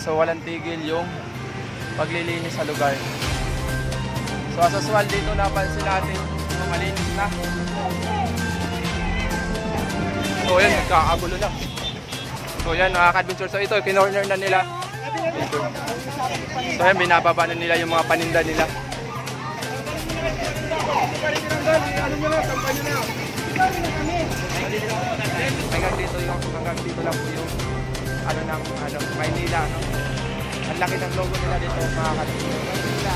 So walang tigil yung paglilinis sa lugar. So as usual dito napansin natin no, malinis na. So yan, nagkakagulo na. So yan mga ka-adventure. So ito, kinorner na nila. Ito. So yan, binababa na nila yung mga paninda nila. Hanggang dito yung hanggang dito lang po yung ano ng ano Maynila no. Ang laki ng logo nila dito mga ka-adventure. Maynila.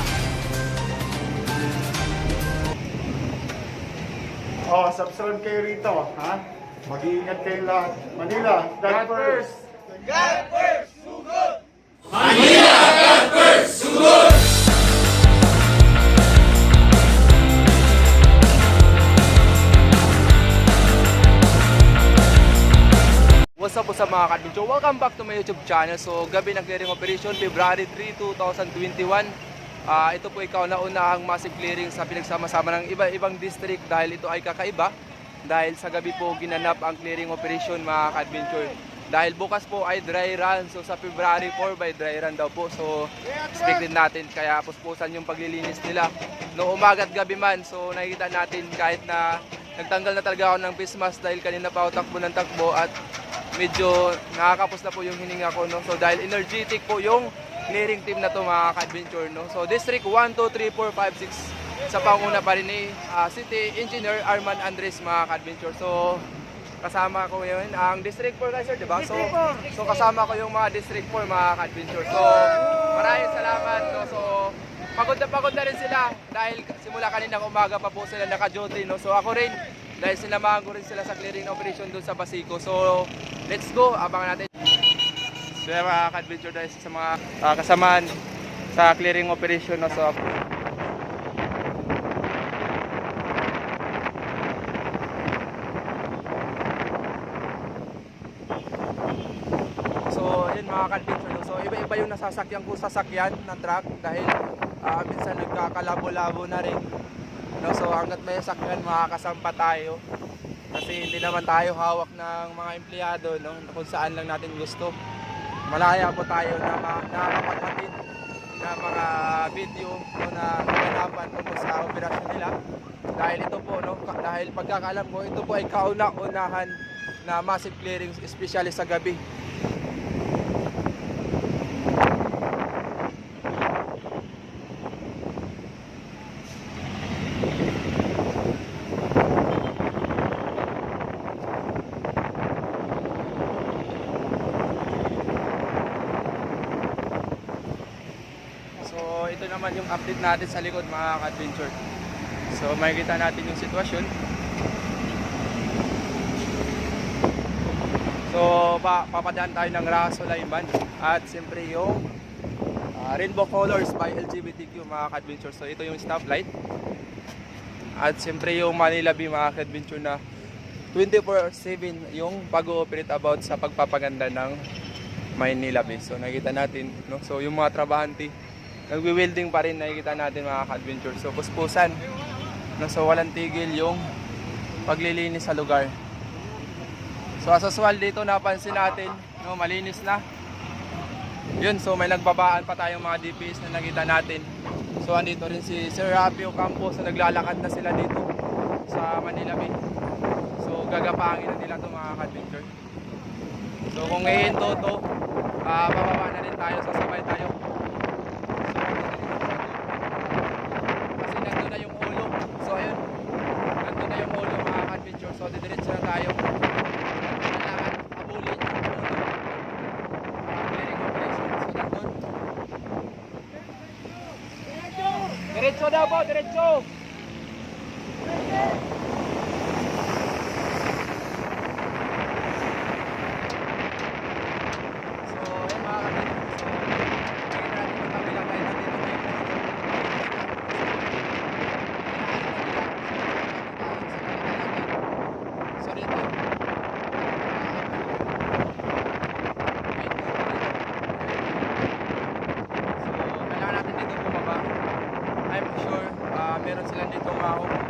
Oh, subscribe kayo rito, ha? Mag-iingat kayo lahat. Manila, God, God first. first. What's up, what's up mga kadbidyo? Welcome back to my YouTube channel. So, gabi ng clearing operation, February 3, 2021. Ah, ito po ikaw na unahang massive clearing sa pinagsama-sama ng iba-ibang district dahil ito ay kakaiba. Dahil sa gabi po ginanap ang clearing operation mga kadventure. Dahil bukas po ay dry run. So sa February 4 by dry run daw po. So expected natin kaya puspusan yung paglilinis nila. No umaga at gabi man. So nakikita natin kahit na nagtanggal na talaga ako ng face mask dahil kanina pa ako takbo ng takbo at medyo nakakapos na po yung hininga ko no. So dahil energetic po yung clearing team na to mga ka-adventure no. So district 1 2 3 4 5 6 sa panguna pa rin ni ah, City Engineer Arman Andres mga ka-adventure. So kasama ko yun ang District 4 guys di ba? So, so kasama ko yung mga District 4 mga ka-adventure. So maraming salamat no. So pagod na pagod na rin sila dahil simula kaninang umaga pa po sila naka-duty no. So ako rin dahil sinamahan ko rin sila sa clearing operation doon sa Basico. So let's go, abangan natin. So yan mga ka-adventure dahil sa mga ah, kasamaan sa clearing operation no. So So, yun mga ka-adventure. no. So, iba-iba yung nasasakyan ko sasakyan ng truck dahil ah, minsan nagkakalabo-labo na rin. Hanggat may sakyan, makakasampa tayo. Kasi hindi naman tayo hawak ng mga empleyado no, kung saan lang natin gusto. Malaya po tayo na ma- nakakapaghatid ng mga video no, na kaganapan tungkol sa operasyon nila. Dahil ito po, no, dahil pagkakaalam ko, ito po ay kauna-unahan na massive clearing, especially sa gabi. So ito naman yung update natin sa likod mga ka-adventure. So makikita natin yung sitwasyon. So pa papadaan tayo ng Raso Layman at siyempre yung ah, Rainbow Colors by LGBTQ mga ka-adventure. So ito yung stoplight. At siyempre yung Manila Bay mga ka-adventure na 24/7 yung pag-ooperate about sa pagpapaganda ng Maynila Bay. So nakita natin, no? So yung mga trabahante nagwi-welding pa rin nakikita natin mga ka-adventure. So puspusan. No, so walang tigil yung paglilinis sa lugar. So as usual dito napansin natin, no, malinis na. Yun, so may nagbabaan pa tayong mga DPS na nakita natin. So andito rin si Sir Rapio Campos na naglalakad na sila dito sa Manila Bay. So gagapangin na nila to mga ka-adventure. So kung hihinto to, ah bababa na rin tayo, sasabay tayo. Kasi nandun na yung ulo. So ayun, nandun na yung ulo mga adventure. So didiretso na tayo. Kailangan abulin. Ah, clearing operation. So nandun. Diretso daw po, diretso! So,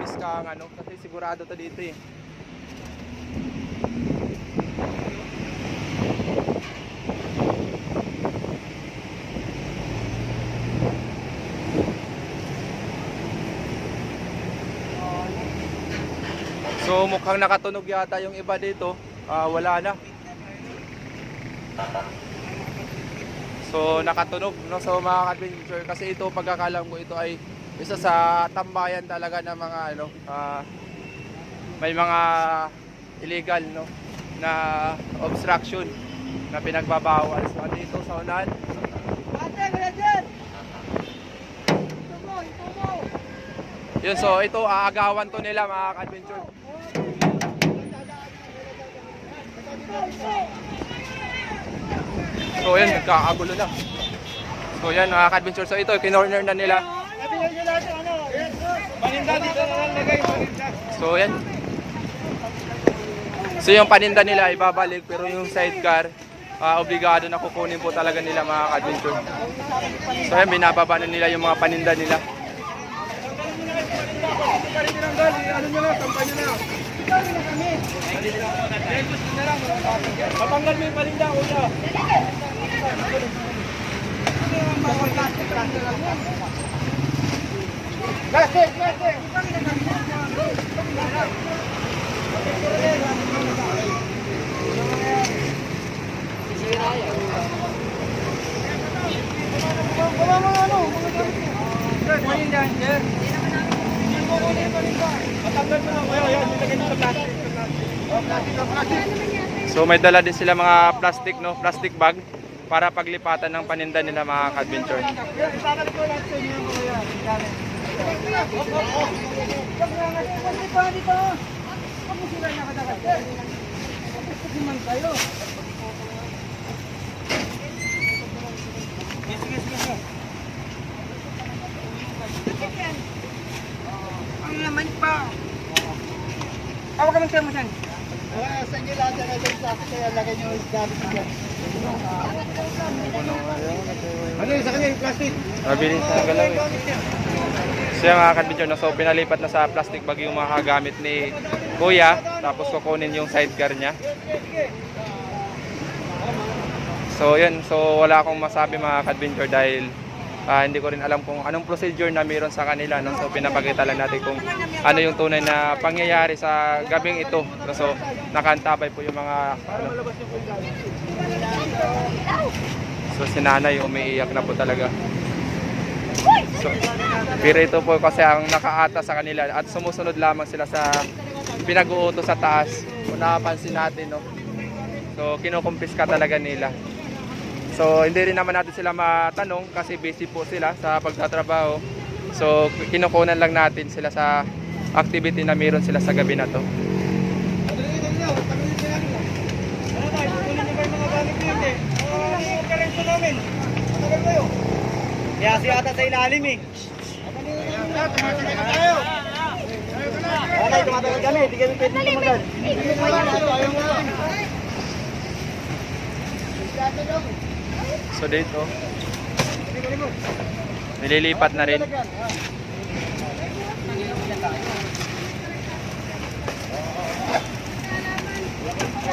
mabilis kang ano kasi sigurado to dito eh So mukhang nakatunog yata yung iba dito. Uh, wala na. So nakatunog no so mga adventure kasi ito pagkakalam ko ito ay isa sa tambayan talaga ng mga ano ah, may mga illegal no na obstruction na pinagbabawal. So andito sa unahan. Yun so ito aagawan to nila mga adventure. So yan, nagkakagulo na. So yan mga adventure So ito, kinorner na nila. So yan. So yung paninda nila ibabalik pero yung sidecar, ah, obligado na kukunin po talaga nila mga adventure So yan, binababa na nila yung mga paninda nila. Matanggal mo yung paninda, kuya. So may dala din sila mga plastic no, plastic bag para paglipatan ng paninda nila mga adventure Ang laman pa. Hawak ka ng thermos yan. Sa inyo lahat yan ay sa kaya lagay nyo yung gamit nyo. Ano yung sa kanya yung plastic? Mabilis na galaw eh. So yung mga no, so pinalipat na sa plastic bag yung mga gamit ni Kuya tapos kukunin yung sidecar niya. So yun, so wala akong masabi mga adventure dahil ah, hindi ko rin alam kung anong procedure na meron sa kanila. No? So pinapakita lang natin kung ano yung tunay na pangyayari sa gabing ito. So nakantabay po yung mga ano. So si nanay umiiyak na po talaga. So, pero ito po kasi ang nakaata sa kanila at sumusunod lamang sila sa pinag-uuto sa taas. Kung nakapansin natin, no? So, kinukumpiska talaga nila. So, hindi rin naman natin sila matanong kasi busy po sila sa pagtatrabaho. So, kinukunan lang natin sila sa activity na meron sila sa gabi na to. Kaya si ata sa ilalim eh. Wala, tumatagal kami. Hindi kami pwede tumagal. So, dito, nililipat na rin.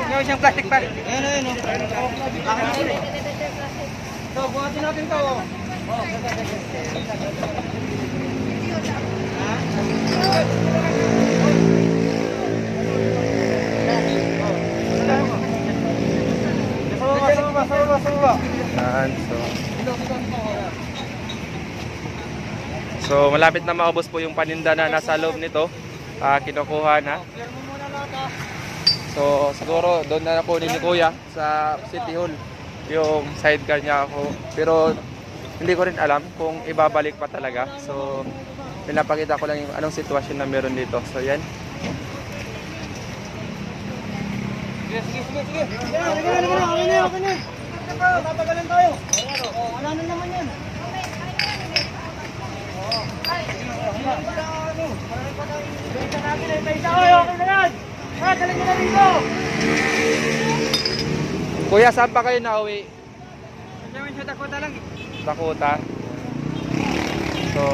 Yung isang plastic pa. Ayun, ayun. Akin na rin. So, buhatin natin to. Yan, so. So, malapit na maubos po yung paninda na nasa loob nito. Ah, kinukuha na. So, siguro doon na kunin ni Kuya sa City Hall yung sidecar niya ako. Pero hindi ko rin alam kung ibabalik pa talaga. So, pinapakita ko lang yung anong sitwasyon na meron dito. So, yan. Sige, sige, sige, sige. Na, na. Okay na, okay na. Tatagalan tayo. Oh, wala na naman yan. Na na. Kuya, saan pa kayo nauwi? Sabi sa Dakota lang. Dakota. So,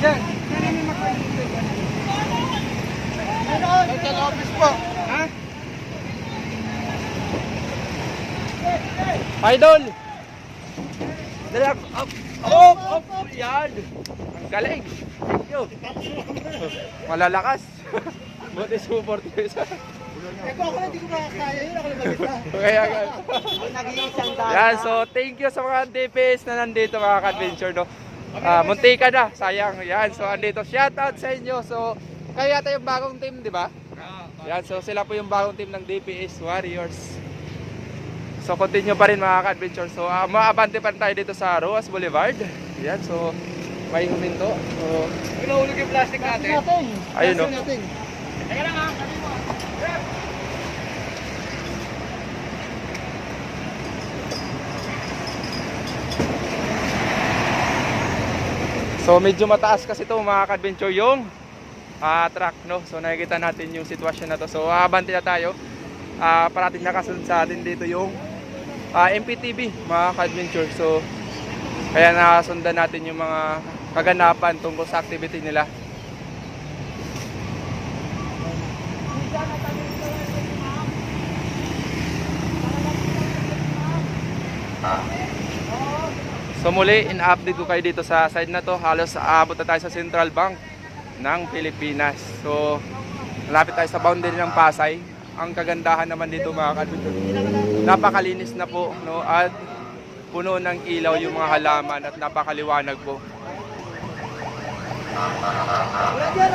Yan. Nasa office po. Ha? Idol! Dali up! up. Oh, oh, yan. Ang galing. Thank you. Malalakas. Buti support ko isa. Eh kung ako hindi ko makakaya yun. Ako na mag-isa. Kaya. Nag-iisang daan. Yan, so thank you sa mga DPS na nandito mga ka-adventure, no? Ah, munti ka na, sayang. Yan, so andito, shout out sa inyo. So, kaya yata yung bagong team, di ba? Yan, so sila po yung bagong team ng DPS Warriors. So, continue pa rin mga ka-adventure. So, uh, maabante pa rin tayo dito sa Roas Boulevard. Yan, so, may huminto. So, Pinahulog yung plastic natin. Ayun, no? Teka lang ha. So medyo mataas kasi ito mga ka-adventure yung ah, track no. So nakikita natin yung sitwasyon na to. So abante na tayo. Ah, parating nakasunod sa atin dito yung ah, MPTV mga ka-adventure. So kaya nakasundan natin yung mga kaganapan tungkol sa activity nila. So muli, in-update ko kayo dito sa side na to. Halos aabot na tayo sa Central Bank ng Pilipinas. So, malapit tayo sa boundary ng Pasay. Ang kagandahan naman dito mga kadutod, napakalinis na po. No? At puno ng ilaw yung mga halaman at napakaliwanag po. Wala dyan,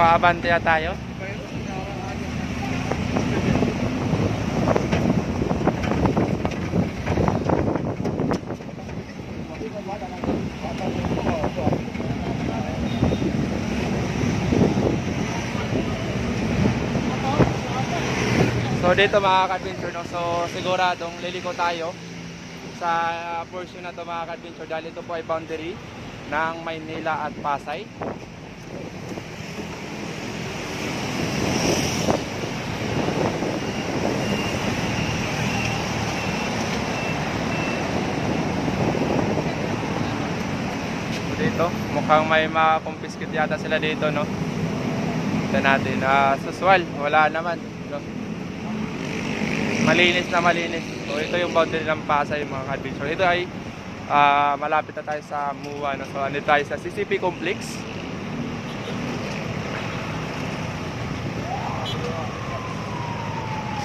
abante! So, maabante na tayo. So dito mga ka-adventure no, so siguradong liliko tayo sa portion na to mga ka-adventure dahil ito po ay boundary ng Maynila at Pasay. So mukhang may makumpiskit yata sila dito no. Ito natin, ah, suswal, wala naman. No? Malinis na malinis. So ito yung boundary ng Pasay mga ka-adventure. Ito ay ah, malapit na tayo sa MUA. No? So andito tayo sa CCP Complex.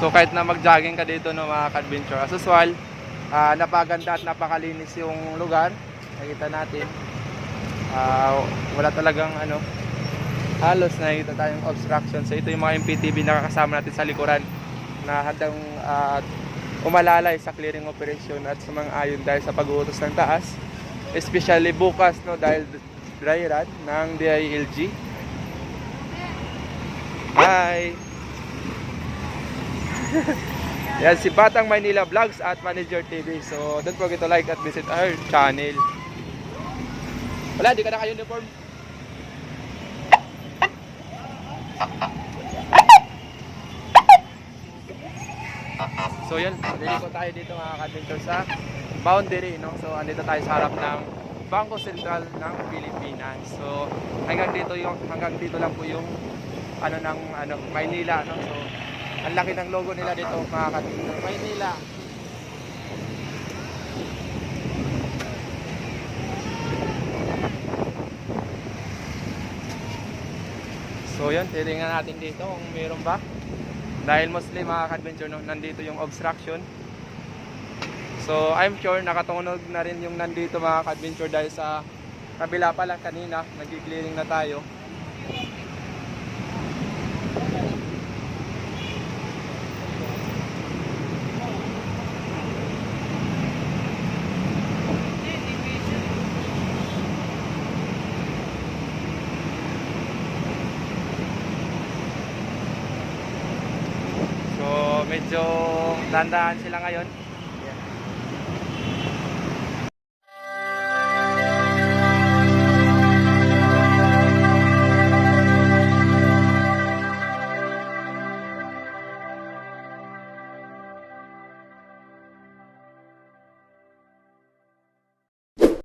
So kahit na mag-jogging ka dito no mga ka-adventure, as usual, ah, napaganda at napakalinis yung lugar. Nakita natin. Ah, wala talagang ano, halos nakikita tayong obstruction. So ito yung mga MPTV na kasama natin sa likuran na handang ah, umalalay sa clearing operation at sa mga ayon dahil sa pag-uutos ng taas. Especially bukas no dahil dry run ng DILG. Hi! Yan si Batang Manila Vlogs at Manager TV. So don't forget to like at visit our channel. Wala, di ka naka-uniform. So yun, liliko tayo dito mga kadintor sa boundary, no? So andito tayo sa harap ng Bangko Sentral ng Pilipinas. So hanggang dito yung hanggang dito lang po yung ano ng ano Maynila, no? So ang laki ng logo nila dito mga kadintor. Maynila. So yan, titingnan natin dito kung meron ba. Dahil mostly mga ka-adventure, no, nandito yung obstruction. So I'm sure nakatunog na rin yung nandito mga ka-adventure dahil sa kabila pa lang kanina, nag-clearing na tayo. So medyo dandaan sila ngayon.